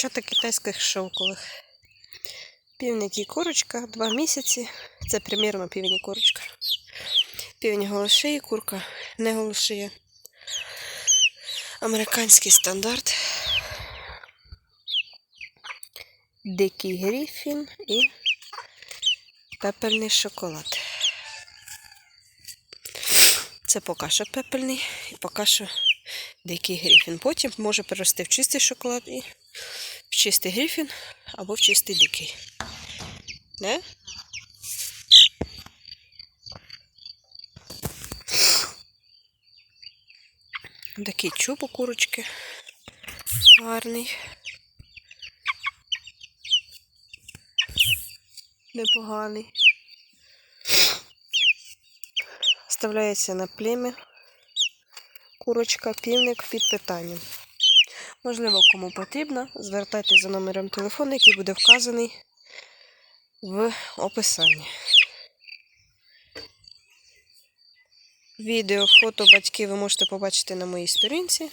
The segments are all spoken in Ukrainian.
Курчата китайських шовкових. Півник і курочка, два місяці. Це примірно півень і курочка. Півень голошиє, курка не голошиє. Американський стандарт. Дикий гріфін і пепельний шоколад. Це поки що пепельний і поки що дикий гріфін. Потім може перерости в чистий шоколад і в чистий гріфін або в чистий дикий. Не? Такий чуб у курочки. Гарний. Непоганий. Вставляється на плем'я. Курочка, півник під питанням. Можливо, кому потрібно, звертайтеся за номером телефону, який буде вказаний в описанні. Відео, фото батьків ви можете побачити на моїй сторінці,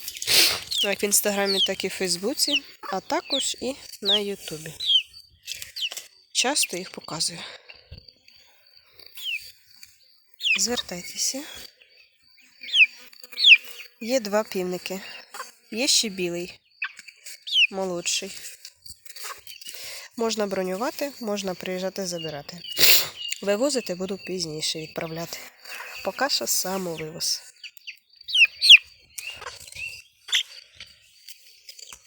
як в інстаграмі, так і в Фейсбуці, а також і на Ютубі. Часто їх показую. Звертайтеся. Є два півники. Є ще білий, молодший. Можна бронювати, можна приїжджати забирати. Вивозити буду пізніше відправляти. Поки що самовивоз.